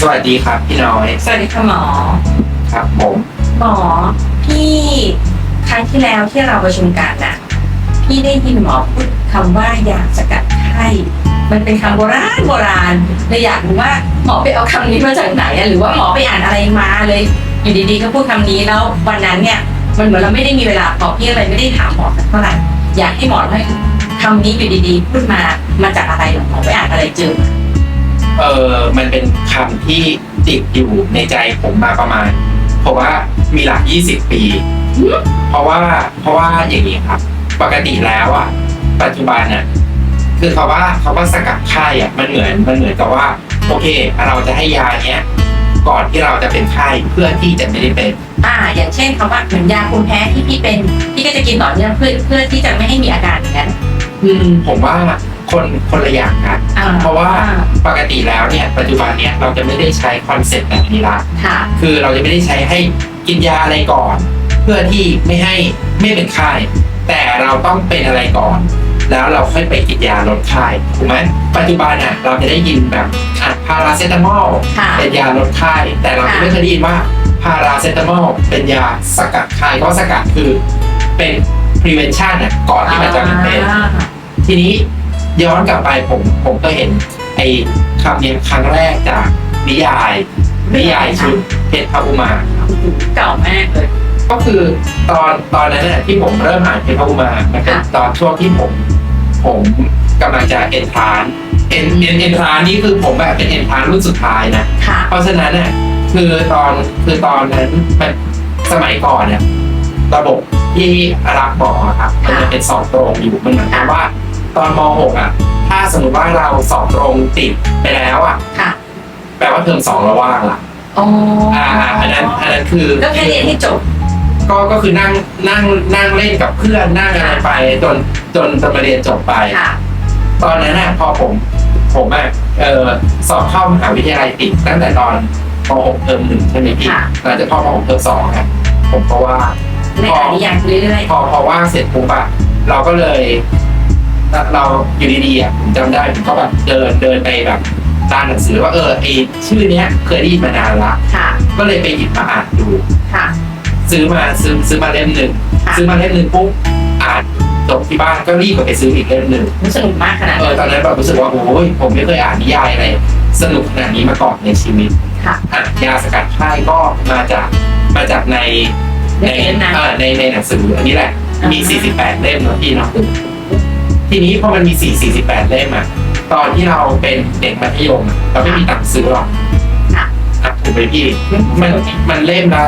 สวัสดีครับพี่น้อยสวัสดีค่ะหมอ ครับผมหมอพี่ครั้งที่แล้วที่เราประชุมกันน่ะพี่ได้ยินหมอพูดคำว่ายาสกัดไข้มันเป็นคำโบราณโบราณเลยอยากรู้ว่าหมอไปเอาคำนี้มาจากไหนอะหรือว่าหมอไปอ่านอะไรมาเลย อยู่ดีๆก็พูดคำนี้แล้ววันนั้นเนี่ย มันเหมือนเราไม่ได้มีเวลาตอบพี่อะไรไม่ได้ถามหมอสักเท่าไหร่อยากให้หมอให้คำนี้อยู่ดีๆ พูดมามาจากอะไรเหรอหมอไปอ่านอะไรเจอ เออมันเป็นคำที่ติดอยู่ในใจผมมาประมาณ เพราะว่ามีหลัก 20 ปี เพราะว่าเพราะว่าอย่างนี้ครับ ปกติแล้วอะ ปัจจุบันน่ะคือเขาว่าเขาว่าสกัดไข้อะมันเหมือนมันเหมือนกับว่า โอเค เราจะให้ยาเนี้ยก่อนที่เราจะเป็นไข้เพื่อที่จะไม่ได้เป็น อ่า อย่างเช่นคำว่าเหมือนยาภูมิแพ้ที่พี่เป็น พี่ก็จะกินต่อเนื่องเพื่อเพื่อที่จะไม่ให้มีอาการอย่างนั้น อืมผมว่า คนคนละอย่างกันอ่เพราะว่าปกติแล้วเนี่ยปัจจุบันเนี่ยเราจะไม่ได้ใช้คอนเซ็ปต์แบบนี้ละ ค่ะ คือเราจะไม่ได้ใช้ให้กินยาอะไรก่อน เพื่อที่ไม่ให้ไม่เป็นไข้แต่เราต้องเป็นอะไรก่อน แล้วเราค่อยไปกินยาลดไข้ถูกไหมปัจจุบันอะเราจะได้ยินแบบอะพาราเซตามอลค่ะ เป็นยาลดไข้แต่เราจะค่ะไม่เคยได้ยินว่าพาราเซตามอลเป็นยาสกัดไข้เพราะสกัดคือเป็น prevention อะก่อนที่มันจะเป็นอ่าทีนี้ ย้อนกลับไปผมผมก็เห็น ไอ้คำนี้ครั้งแรกจากนิยายนิยายชุดเพชรพระอุมาครับเก่ามากเลย ก็คือตอนตอนนั้นน่ะที่ผมเริ่มอ่านเพชรพระอุมามันเป็นค่ะตอนช่วงที่ผม ผมกำลังจะเอ็นทรานเอ็นเอ็นเอ็นทรานนี่คือผมแบบเป็นเอ็นทรานรุ่นสุดท้ายนะค่ะเพราะฉะนั้นน่ะคือตอนคือตอนนั้นมันสมัยก่อนเนี่ยระบบที่รับหมอครับมันจะเป็นสองตรงอยู่มันหมายความว่า ตอนม .6 อะ ถ้าสมมติว่าเราสอบตรงติดไปแล้วอะ ค่ะแปลว่าเทอมสองเราว่างละอ๋ออ่าอันนั้นอันนั้นคือ ก็แค่เรียนให้จบ ก็ก็คือนั่งนั่งนั่งเล่นกับเพื่อนนั่งอะไรไปจนจนจนมาเรียนจบไป ค่ะ ตอนนั้นน่ะพอผมผมอะเออสอบเข้ามหาวิทยาลัยติดตั้งแต่ตอนม .6 เทอมหนึ่งใช่ไหมพี่ค่ะ หลังจากพอม .6 เทอมสองอะผมก็ว่า ในอ่านนิยายเรื่อยพอพอว่างเสร็จปุ๊บอะเราก็เลย เราเราอยู่ดีๆอะผมจำได้ผมก็แบบเดินเดินไปแบบร้านหนังสือว่าเออไอชื่อเนี้ยเคยได้ยินมานานละๆค่ะ ก็เลยไปหยิบมาอ่านดู ค่ะ ซื้อมาซื้อซื้อมาเล่มหนึ่งค่ะ ซื้อมาเล่มหนึ่งปุ๊บอ่านจบที่บ้านก็รีบไปซื้ออีกเล่มหนึ่งมันสนุกมากขนาดเออตอนนั้นแบบรู้สึกว่าโอ้ยผมไม่เคยอ่านนิยายอะไรสนุกขนาดนี้มาก่อนในชีวิตค่ะ อะยาสกัดไข้ก็มาจากมาจากในในเล่มนั้นอ่าในในหนังสืออันนี้แหละมี 48 เล่มเนาะพี่เนาะ ทีนี้พอมันมี4 48 เล่มอะตอนที่เราเป็นเด็กมัธยมอะเราไม่มีตังค์ซื้อหรอกค่ะ อะถูกไหมพี่มันมันเล่มละ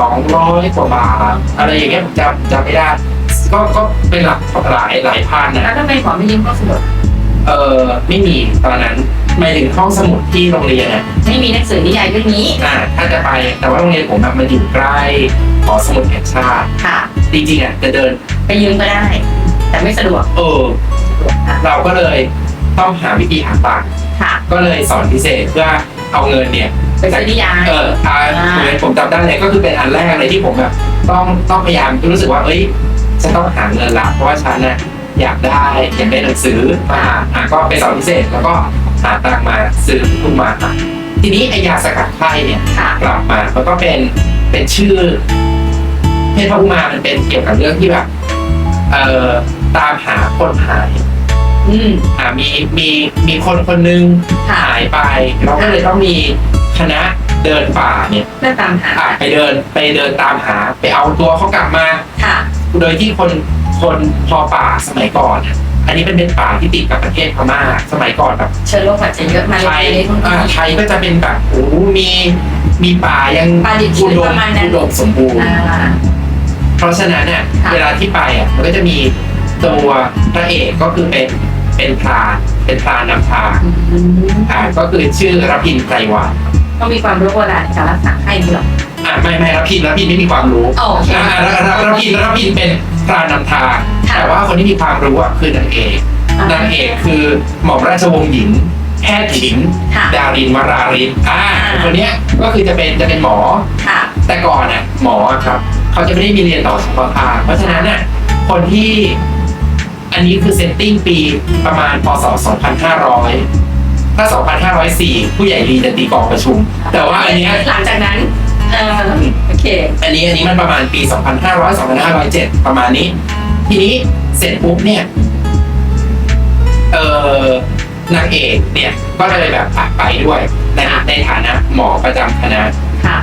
200กว่าบาทอะไรอย่างเงี้ยผมจำจำไม่ได้ ก็ก็เป็นหลักหลายหลายพันแล้นะวทำไมหมอไม่ยืมข้อสมุดเออไม่มีตอนนั้นหมายถึงห้องสมุดที่โรงเรียนอะไม่มีหนังสือนิยายเรื่องนี้ อ่าถ้าจะไปแต่ว่าโรงเรียนผมอะมันอยู่ใกล้หอสมุดแห่งชาติค่ะ จริงๆอะจะเดินไปยืมก็ได้ แต่ไม่สะดวกเออ ค่ะเราก็เลยต้องหาวิธีหาตังค์ค่ะก็เลยสอนพิเศษเพื่อเอาเงินเนี่ยไปซื้อนิยาย เอออาเหมือนผมจำได้เลยก็คือเป็นอันแรกเลยที่ผมแบบต้องต้องพยายามรู้สึกว่าเอ้ยฉันต้องหาเงินละเพราะว่าฉันน่ะอยากได้อยากได้หนังสือมาอะก็ไปสอนพิเศษแล้วก็หาตังค์มาซื้อทุกมาอะทีนี้ไอยาสกัดไข้เนี่ย ค่ะ กลับมามันก็เป็นเป็นชื่อเพศพระอุมามันเป็นเกี่ยวกับเรื่องที่แบบเอ่อ ตามหาคนหาย อืม อ่ามีมีมีคนคนหนึงค่ะ หายไป เราก็เลยต้องมีคณะเดินป่าเนี่ยเพื่อตามหาอะไปเดินไปเดินตามหา ไปเอาตัวเขากลับมา ค่ะ โดยที่คนคนพอป่าสมัยก่อนอะอันนี้เป็นเป็นป่าที่ติดกับประเทศพม่าสมัยก่อนแบบ เชื้อโรคอาจจะเยอะมาไทยเลยอ่าไทยก็จะเป็นแบบโอ้โหมีมีป่ายังป่าดิบชื้อุนดปมระมาณนั้นอุดมสมบูรณ์ อ่า เพราะฉะนั้นเนี่ยค่ะ เวลาที่ไปอะมันก็จะมี ตัวพระเอกก็คือเป็นเป็นพรานเป็นพรานนำทางอืมอ่าก็คือชื่อรพินไกรวัฒน์ต้องมีความรู้โบราณในการรักษาไข้ด้วยเหรออ่าไม่ไม่รพินรพินไม่มีความรู้โอเคอ่ารรรพินรพินเป็นพรานนำทางค่ะแต่ว่าคนที่มีความรู้อะคือนางเอกนางเอกคือหม่อมราชวงศ์หญิงแพทย์หญิงค่ะดารินวรารินอ่าอ่าคนเนี้ยก็คือจะเป็นจะเป็นหมอค่ะแต่แต่ก่อนน่ะหมอครับ เขาจะไม่ได้มีเรียนต่อเฉพาะทางเพราะฉะนั้นน่ะคนที่ อันนี้คือเซตติ้งปีประมาณพศ 2500 ถ้า 2504 ผู้ใหญ่ลีจะตีกลองประชุม แต่ว่าอันเนี้ยหลังจากนั้นเออโอเค อันนี้อันนี้มันประมาณปี 2500 2507 ประมาณนี้ ทีนี้เสร็จปุ๊บเนี่ย เออนางเอกเนี่ยก็เลยแบบอะไปด้วยในค่ะในฐานะหมอประจำคณะค่ะ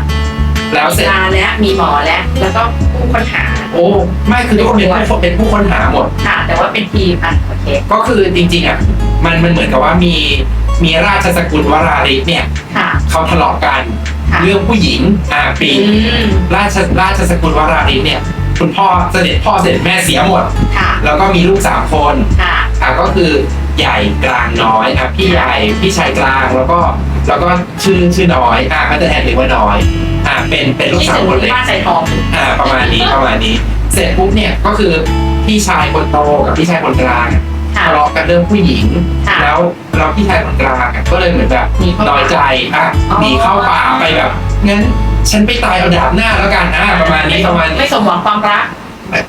แล้วเสร็จยาแล้วมีหมอแล้ว แล้วก็ ผู้ค้นหาโอ้ไม่คือทุกคนเป็นผู้เป็นผู้ค้นหาหมด ค่ะ แต่ว่าเป็นทีมอะโอเค ก็คือจริงๆอะมันมันเหมือนกับว่ามีมีราชสกุลวราริศเนี่ยค่ะ เขาทะเลาะกันค่ะเรื่องผู้หญิงอ่าปีอืม ราชราชสกุลวราริศเนี่ยคุณพ่อเสด็จพ่อเสด็จแม่เสียหมด ค่ะแล้วก็มีลูกสามคน ค่ะ อะก็คือใหญ่กลางน้อยอะพี่ใหญ่พี่ชายกลางแล้วก็แล้วก็ชื่อชื่อน้อยอะก็จะแทนเรียกว่าน้อยอะ เป็นเป็นลูกที่สาวถึงคนเล็กบ้านใส่ทองอ่าประมาณนี้ประมาณนี้ เสร็จปุ๊บเนี่ยก็คือพี่ชายคนโตกับพี่ชายคนกลางอะค่ะทะเลาะกันเรื่องผู้หญิงค่ะแล้วเราพี่ชายคนกลางอะก็เลยเหมือนแบบหนีเข้าป่าน้อยใจอะอ๋อหนีเข้าป่าไปแบบงั้นฉันไปตายเอาดาบหน้าแล้วกันอะประมาณนี้ประมาณนี้ไม่สมหวังความรัก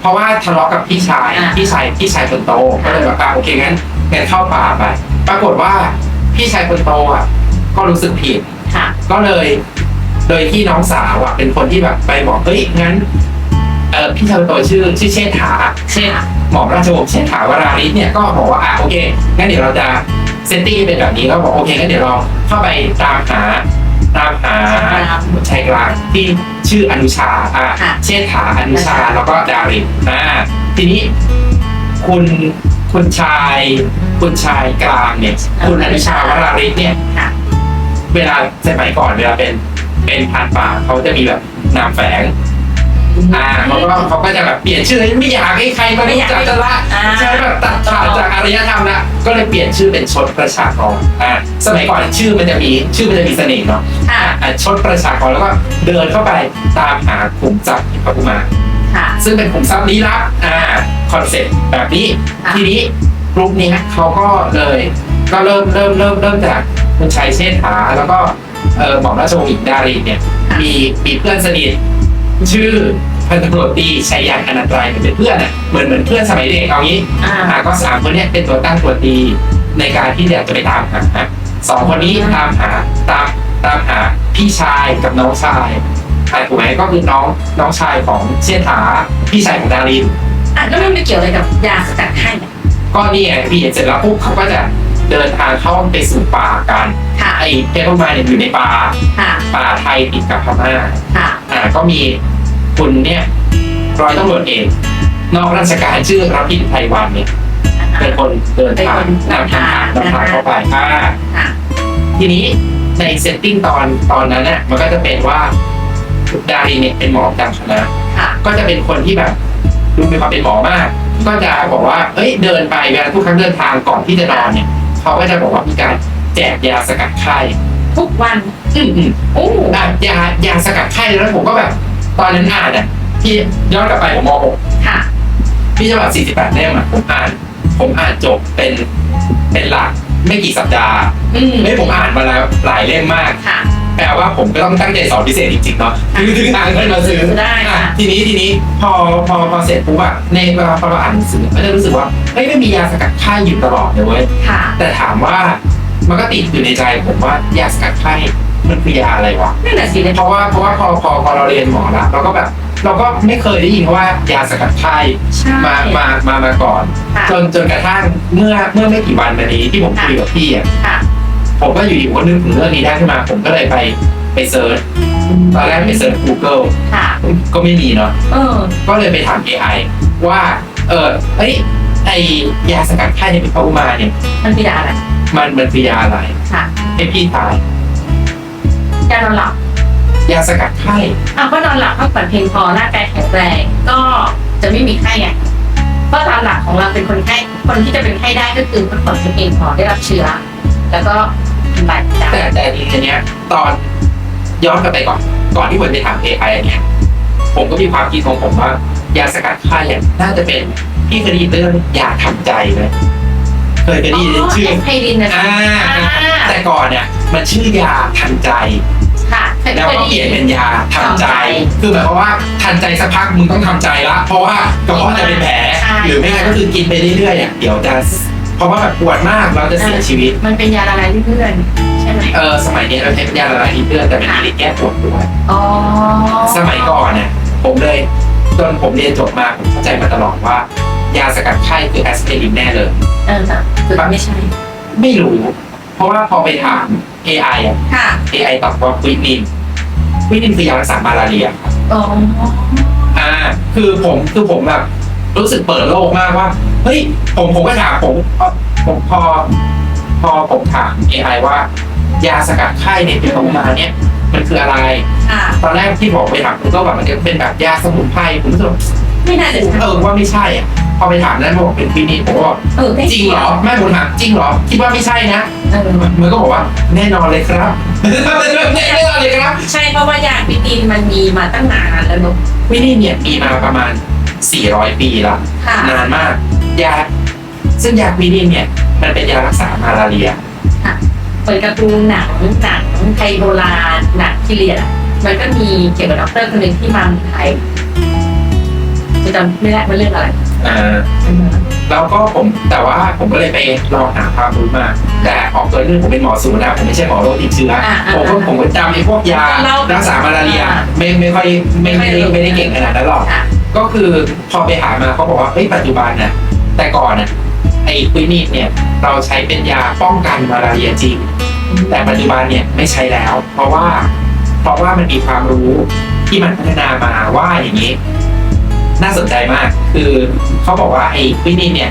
เพราะว่าทะเลาะกับพี่ชายอ่าพี่ชายพี่ชายคนโตก็เลยแบบอะโอเคงั้นงั้นเข้าป่าไป ปรากฏว่าพี่ชายคนโตอะก็รู้สึกผิดค่ะก็เลย โดยที่น้องสาวอะเป็นคนที่แบบไปบอกเฮ้ยงั้นเออพี่ชายคนโตชื่อชื่อเชษฐาเช่นหมอมราชวงศ์เชษฐาวราริศเนี่ยก็บอกว่าอะโอเคงั้นเดี๋ยวเราจะเซตติ้งเป็นแบบนี้แล้วบอกโอเคงั้นเดี๋ยวเราเข้าไปตามหาตามหาชายกลางที่ชื่ออนุชาอะค่ะเชษฐาอนุชาแล้วก็ดารินอ่าทีนี้คุณคุณชายคุณชายกลางเนี่ยคุณอนุชาวราริศเนี่ยค่ะเวลาสมัยก่อนเวลาเป็น เป็นผ่านป่าเขาจะมีแบบนามแฝงอ่าเขาก็เขาก็จะแบบเปลี่ยนชื่อไม่อยากให้ใครมารู้จักจะละอ่าใช่แบบตัดขาดจากอารยธรรมละก็เลยเปลี่ยนชื่อเป็นชดประชากรอ่าสมัยก่อนชื่อมันจะมีชื่อมันจะมีเสน่ห์เนาะค่ะอ่าชดประชากรแล้วก็เดินเข้าไปตามหาขุมทรัพย์ที่พระกุมารค่ะซึ่งเป็นขุมทรัพย์ลี้ลับอ่าคอนเซ็ปต์แบบนี้ค่ะทีนี้กลุ่มนี้เขาก็เลยก็เริ่มเริ่มเริ่มเริ่มจากคุณชัยเชษฐาแล้วก็ เออหม่อมราชวงศ์หญิงดารีเนี่ยมีมีเพื่อนสนิทชื่อพันตำรวจตรีชัยยันอนันตรายเป็นเพื่อนอะเหมือนเหมือนเพื่อนสมัยเด็กเอางี้อ่า อ่าก็สามคนเนี้ยเป็นตัวตั้งตัวตีในการที่อยากจะไปตามหาสองคนนี้ตามหาตามตามหาพี่ชายกับน้องชายใช่ถูกไหมก็คือน้องน้องชายของเชษฐาพี่ชายของดาริน อะแล้วมันไม่เกี่ยวอะไรกับยาสกัดไข้เนี่ยก็นี่ไงพี่เสร็จแล้วปุ๊บเขาก็จะ เดินทางเข้าไปสู่ป่ากันค่ะไอ้เพชรมาเนี่ยอยู่ในป่าค่ะป่าไทยติดกับพม่าค่ะอ่าก็มีคุณเนี่ยร้อยตำรวจเอกนอกราชการชื่อรพินไทยวันเนี่ยเป็นคนเดินทางนำทางนำทางเข้าไปอ่าค่ะทีนี้ในเซตติ้งตอนตอนนั้นน่ะมันก็จะเป็นว่าดารินเนี่ยเป็นหมอประจำคณะค่ะก็จะเป็นคนที่แบบดูมีความเป็นหมอมาก ก็จะบอกว่า เอ้ยเดินไปเวลาทุกครั้งเดินทางก่อนที่จะนอนเนี่ย เขาก็จะบอกว่ามีการแจกยาสกัดไข้ทุกวัน อืมอืมโอ้อะยายาสกัดไข้แล้วผมก็แบบ ตอนนั้นอ่านอะพี่ย้อนกลับไปผมมค่ะ .6 พี่ฉบับ48เล่มอะผมอ่าน ผมอ่านจบเป็นเป็นหลักไม่กี่สัปดาห์อืมไม่ผมอ่านมาแล้วหลายเล่มมาก ค่ะ แปลว่าผมก็ต้องตั้งใจสอนพิเศษจริงๆเนาะคือถึงทางเงินมาซื้อได้ค่ะ อะทีนี้ทีนี้พอพอพอเสร็จปุ๊บอะในเวลาพอเราอ่านหนังสือก็จะรู้สึกว่าเฮ้ยไม่มียาสกัดไข้อยู่ตลอดเลยเว้ย ค่ะ แต่ถามว่ามันก็ติดอยู่ในใจผมว่ายาสกัดไข้มันคือยาอะไรวะ นั่นแหละสิเลยเพราะว่าเพราะว่าพอพอพอเราเรียนหมอละเราก็แบบ เราก็ไม่เคยได้ยินว่ายาสกัดไข้ใช่มามามามาก่อน ค่ะจนจนกระทั่งเมื่อเมื่อไม่กี่วันมานี้ที่ผมคุยกับพี่อะ ค่ะ ผมก็อยู่ๆก็นึกถึงเรื่องนี้ได้ขึ้นมา ผมก็เลยไปไปเซิร์ชตอนแรกไปเซิร์ช Google ค่ะ ก็ไม่มีเนาะเออ ก็เลยไปถาม AI ว่าเออเอ้ยไอยาสกัดไข้ในพิพาอุมาเนี่ย มันคือยาอะไร มันมันคือยาอะไรค่ะ ให้พี่ทายยานอนหลับ ยาสกัดไข้อ้าวก็นอนหลับพักผ่อนเพียงพอร่างกายแข็งแรงก็จะไม่มีไข้ไงเพราะตามหลักของเราเป็นคนไข้คนที่จะเป็นไข้ได้ก็คือพักผ่อนเพียงพอได้รับเชื้อ แล้วก็กินบาดเจ็บแต่แต่ทีเนี้ยตอนย้อนกลับไปก่อน ก่อนที่ผมไปถาม AI อันเนี่ย ผมก็มีความคิดของผมว่า ยาสกัดไข้เนี่ยน่าจะเป็นพี่เคยได้ยินเรื่องยาทำใจไหมเคยเคยได้ยินชื่อเอสไพรินนะอ่าอ่าแต่ก่อนเนี่ยมันชื่อยาทันใจค่ะเคยแล้วเคยก็ได้เปลี่ยิยนนเป็นยาทำใจทำใจ คือหมายความว่าทันใจสักพักมึงต้องทำใจละเพราะว่ากระเพาะจะเป็นแผลใช่หรือไม่งั้นก็คือกินไปเรื่อยๆอะเดี๋ยวจะ เพราะว่าแบบปวดมากเราจะเสียชีวิต มันเป็นยาละลายริ่มเลือดใช่ไหมเออสมัยนี้เราใช้เป็นยาละลายริ่มเลือดแต่มันมีฤทธิ์แก้ปวดด้วยอ๋อสมัยก่อนเนี่ยผมเลยจนผมเรียนจบมาผมเข้าใจมาตลอดว่า ยาสกัดไข้คือแอสไพรินแน่เลยเออคือไม่ใช่ ไม่รู้ เพราะว่าพอไปถาม AI อะ ค่ะ AI ตอบว่าควินินควินินคือยารักษามาลาเรียอ๋ออ่าคือผมคือผมแบบรู้สึกเปิดโลกมากว่า เฮ้ยผมผมก็ถามผมพอผมพอ พอผมถาม AI ว่า ยาสกัดไข้เนี่ยที่ผมมาเนี่ย มันคืออะไร ค่ะ ตอนแรกที่บอกไปถามผมก็แบบมันจะเป็นแบบยาสมุนไพรผมรู้สึกว่าไม่น่าจะใช่เออว่าไม่ใช่อะพอไปถามนั้นบอกเป็นคลินิกผมก็บอกเออไม่จริงเหรอแม่ผมถามจริงเหรอคิดว่าไม่ใช่นะเออมันก็บอกว่าแน่นอนเลยครับแน่นอนเลยครับ ใช่เพราะว่ายาพิตินมันมีมาตั้งนานแล้วเนอะวินี่เนี่ยมีมาประมาณ 400 ปีละค่ะ นานมาก ยา ซึ่งยาวินี่เนี่ย มันเป็นยารักษามาลาเรีย เหมือนกับดูหนังหนังไทยโบราณหนังที่เรียนอะมันก็มีเกี่ยวกับด็อกเตอร์คนหนึ่งที่มาเมืองไทยจะจำไม่ได้ว่าเรื่องอะไรอ่าแล้วก็ผมแต่ว่าผมก็เลยไปลองหาความรู้มา แต่ออกตัวเรื่องผมเป็นหมอสูนะผมไม่ใช่หมอโรคติดเชื้ออ่าอ่าผมก็ผมก็จำไอ้พวกยาเล่ารักษามาลาเรียอ่าไม่ไม่ค่อยไม่ไม่ได้ไม่ได้เก่งขนาดนั้นหรอกค่ะ ก็คือพอไปหามาเขาบอกว่าเฮ้ยปัจจุบันน่ะแต่ก่อนน่ะไอ้ควินิดเนี่ยเราใช้เป็นยาป้องกันมาลาเรียจริง แต่ปัจจุบันเนี่ยไม่ใช้แล้ว เพราะว่าเพราะว่ามันมีความรู้ที่มันพัฒนามาว่าอย่างนี้ น่าสนใจมาก คือเขาบอกว่าไอ้ควินิดเนี่ย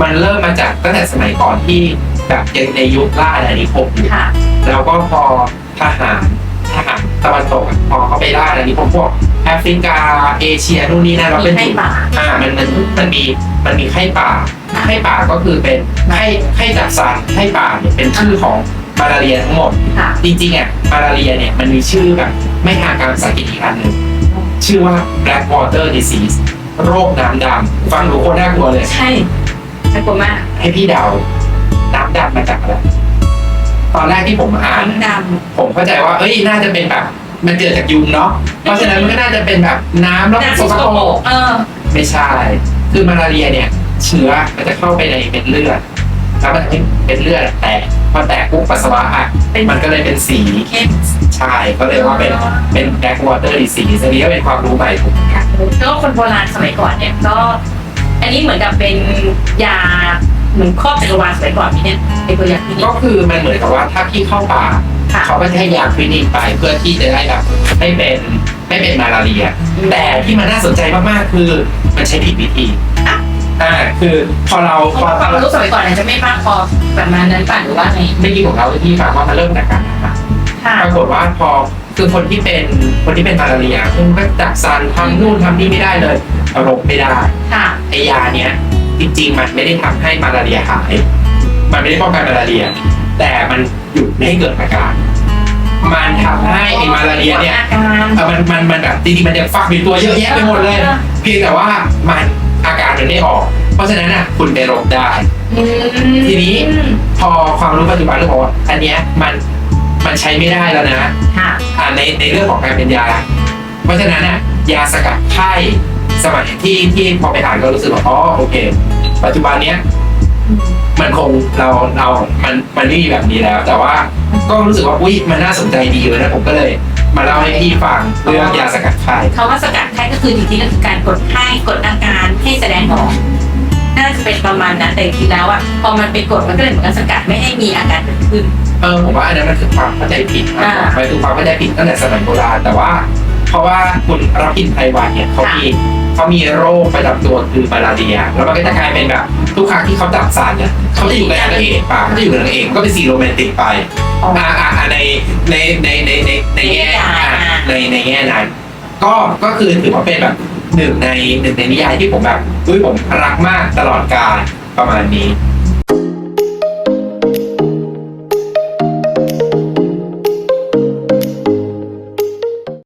มันเริ่มมาจากตั้งแต่สมัยก่อนที่แบบยังในยุคล่าอาณานิคมอยู่ค่ะแล้วก็พอทหารทหารตะวันตกอะพอเขาไปล่าอาณานิคมพวก แอฟริกาเอเชียนู่นนี่นั่นเรามีเป็นให้ป่าอ่ามันมันมันมีมันมีไข้ป่าค่ะไข้ป่าก็คือเป็นไข้ไข้จับซันไข้ป่าเนี่ยเป็นชื่อของมาลาเรียทั้งหมด ค่ะ จริงๆอะมาลาเรียเนี่ยมันมีชื่อแบบไม่ทางการภาษาอังกฤษอีกอันหนึ่งชื่อว่า black water disease โรคน้ำดำฟังดูโคตรน่ากลัวเลย ใช่น่ากลัวมากให้พี่เดาน้ำดำมาจากอะไรตอนแรกที่ผมอ่านน้ำดผมเข้าใจว่าเอ้ยน่าจะเป็นแบบ มันเกิดจากยุงเนาะ เพราะฉะนั้นมันก็น่าจะเป็นแบบน้ำแล้วำก็น้ำสที่กสกปปรรกกเออ ไม่ใช่ คือมาลาเรียเนี่ย เชื้อมันจะเข้าไปในเม็ดเลือด แล้วมันทำให้เม็ดเลือดแตกพอแตกปุ๊บปัสสาวะอะเป็นมันก็เลยเป็นสีเข้มใช่ก็เลยว่าเป็นเป็น black water disease อันนี้ก็เป็นความรู้ใหม่ผมค่ะแล้วก็คนโบราณสมัยก่อนเนี่ยก็ อันนี้เหมือนกับเป็นยาเหมือนครอบจักรวาลสมัยก่อนพี่เนี่ยไอตัวยาพินิก็คือมันเหมือนกับว่าถ้าพี่เข้าป่าค่ะ เขาก็จะให้ยาคลินิกไปเพื่อที่จะได้แบบไม่เป็นไม่เป็นมาลาเรีย แต่ที่มันน่าสนใจมากๆคือมันใช้ผิดวิธีอะอ่าคือพอเราเพพอราะว่าความเรารู้สมัยก่อนอาจจะไม่มากพอแบบนั้นนั้นป่ะหรือว่าไงเมื่อกี้ผมเล่าให้พี่ฟังว่ามันเริ่มจากการอาหารค่ะปรากฏว่าพอคือคนที่เป็นคนที่เป็นมาลาเรียคุณก็จับซันทำนู่นทำนี่ไม่ได้เลยอารมณ์ไม่ได้ค่ะไอยาเนี้ยจริงๆมันไม่ได้ทำให้มาลาเรียหาย มันไม่ได้ป้องกันมาลาเรีย แต่มันหยุดไม่ให้เกิดอาการ มันทำให้ไอมาลาเรียเนี่ยอาการเออมันมันมันแบบจริงๆมันจะฟักเป็นตัวเยอะแยะไปหมดเลย เพียงแต่ว่ามันอาการมันไม่ออก เพราะฉะนั้นอะคุณไปรบได้ อืมทีนี้ พอความรู้ปัจจุบันเรื่องบอกว่าอันเนี้ยมันมันใช้ไม่ได้แล้วนะ ค่ะอ่าในในเรื่องของการเป็นยา เพราะฉะนั้นอะยาสกัดไข้สมัยที่ที่พอไปอ่านก็รู้สึกว่าอ๋อโอเค ปัจจุบันเนี้ย มันคงเราเรา มันมันไม่มีแบบนี้แล้ว แต่ว่าก็รู้สึกว่าอุ้ยมันน่าสนใจดีเลยนะผมก็เลย มาเล่าให้พี่ฟังเรื่องยาสกัดไข้เขาว่าสกัดไข้ก็คือจริงๆก็คือการกดไข้กดอาการให้แสดงออกน่าจะเป็นประมาณนั้นแต่จริงๆแล้วอะพอมันไปกดมันก็เลยเหมือนกับสกัดไม่ให้มีอาการเกิดขึ้นเออผมว่าอันนั้นมันคือความเข้าใจผิดมากกว่าอ่ามันคือความเข้าใจผิดตั้งแต่สมัยโบราณแต่ว่า เพราะว่าคุณรับพินไพรวันเนี่ยเขามี เขามีโรคประจำตัวคือมาลาเรีย แล้วมันก็จะกลายเป็นแบบ ทุกครั้งที่เขาจับสารเนี่ยเขาจะอยู่กับนางเอกป่ะเขาจะอยู่กับนางเอกก็เป็นซีโรแมนติกไปอ่าอ่าอ่าในในในในในในแง่อ่าในในแง่นั้น ก็ก็คือถือว่าเป็นแบบหนึ่งในหนึ่งในนิยายที่ผมแบบอุ้ยผมรักมากตลอดกาลประมาณนี้